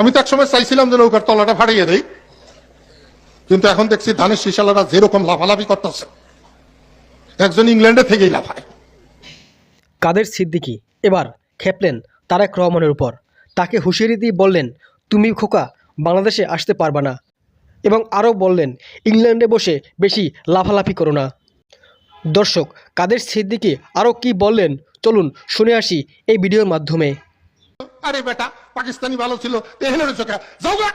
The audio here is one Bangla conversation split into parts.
আমি তো একসময় চাইছিলাম যে নৌকার তলাটা ফাটিয়ে দেই, কিন্তু এখন দেখছি ধানের শিশালারা যেরকম লাফালাফি করতেছে। একজন ইংল্যান্ডে থেকেই লাফায়। কাদের সিদ্দিকি? এবার খেপলেন তারেক রহমানের উপর। তাকে হুঁশিয়ারি দিয়ে বললেন তুমি খোকা, বাংলাদেশে আসতে পারবা না। এবং আরও বললেন, ইংল্যান্ডে বসে বেশি লাফালাফি করো না। দর্শক, কাদের সিদ্দিকি আরও কি বললেন? চলুন শুনে আসি এই ভিডিওর মাধ্যমে। আরে বেটা, পাকিস্তানি ভালো ছিল তেহলের চোখে যাও গা।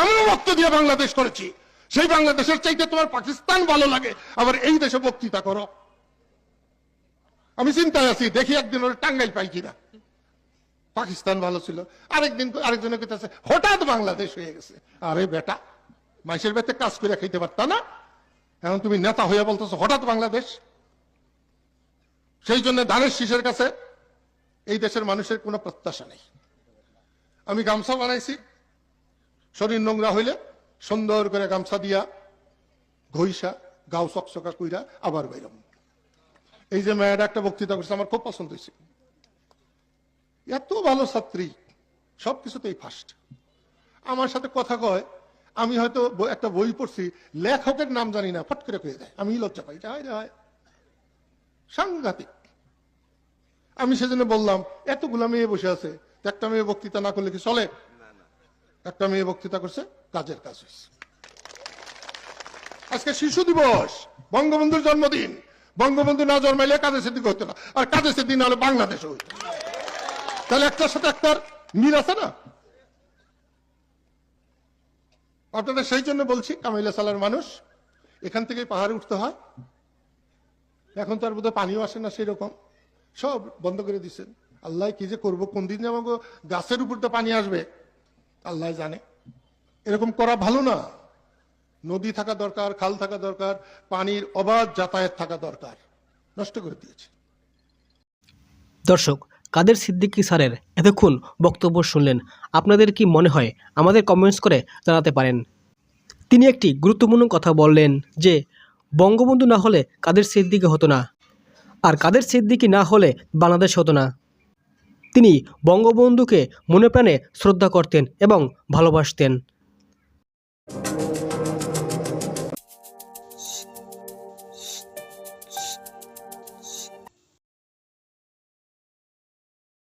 আমিও রক্ত দিয়ে বাংলাদেশ করেছি। সেই বাংলাদেশের চাইতে তোমার পাকিস্তান ভালো লাগে। আবার এই দেশে বক্তৃতা করো। আমি চিন্তায় আছি, দেখি একদিন ওর টাঙ্গাইল পাই কিনা। পাকিস্তান ভালো ছিল। আরেকদিন আরেকজনের কাছে হঠাৎ বাংলাদেশ হয়ে গেছে। আরে বেটা, মাইসের বেতে কাজ করে খাইতে পারতা না? এখন তুমি নেতা হয়ে বলতেছো, হঠাৎ বাংলাদেশ? সেই জন্য ধানের শীষের কাছে এই দেশের মানুষের কোনো প্রত্যাশা নেই। আমি গামছা বানাইছি, শরীর নোংরা হইলে সুন্দর করে গামছা দিয়া ঘইসা, গাও চকচকা কইরা আবার বাইরাম। এই যে মেয়েরা একটা বক্তৃতা করছে, আমার খুব পছন্দ হয়েছে। এত ভালো ছাত্রী সব কিছুতেই ফার্স্ট আমার সাথে কথা কয়, আমি হয়তো একটা বই পড়ছি, লেখকের নাম জানি না, ফট করে কয়ে দেয়। আমি লজ্জা পাই সাংঘাতিক। আমি সেজন্য বললাম এতগুলা মেয়ে বসে আছে একটা মেয়ে বক্তৃতা না করলে কি চলে? একটা মেয়ে বক্তৃতা করছে কাজের কাজ হয়েছে। আজকে শিশু দিবস বঙ্গবন্ধুর জন্মদিন। বঙ্গবন্ধু না জন্মাইলে কাজের সিদ্দিক হতো না আর কাজের সিদ্দিক না হলে বাংলাদেশে হইতো তাহলে একটার সাথে একটার মিল আছে না? আপনাদের সেই জন্য বলছি কামাইলা সালার মানুষ এখান থেকে পাহাড়ে উঠতে হয়। এখন তো আর বোধহয় পানিও আসে না সেই রকম সব বন্ধ করে দিচ্ছেন আল্লাহ কি যে করব? কোন দিন আমাকে গাছের উপর তো পানি আসবে। আল্লাহ জানে। এরকম করা ভালো না। নদী থাকা দরকার, খাল থাকা দরকার, পানির অবাধ যাতায়াত থাকা দরকার। নষ্ট করে দিয়েছে। দর্শক, কাদের সিদ্দিকি স্যারের এতক্ষণ বক্তব্য শুনলেন, আপনাদের কি মনে হয় আমাদের কমেন্টস করে জানাতে পারেন। তিনি একটি গুরুত্বপূর্ণ কথা বললেন যে, বঙ্গবন্ধু না হলে কাদের সিদ্দিকি হতো না। আর কাদের সিদ্দিকি না হলে বাংলাদেশ হতো না। তিনি বঙ্গবন্ধুকে মনে প্রাণে শ্রদ্ধা করতেন এবং ভালোবাসতেন।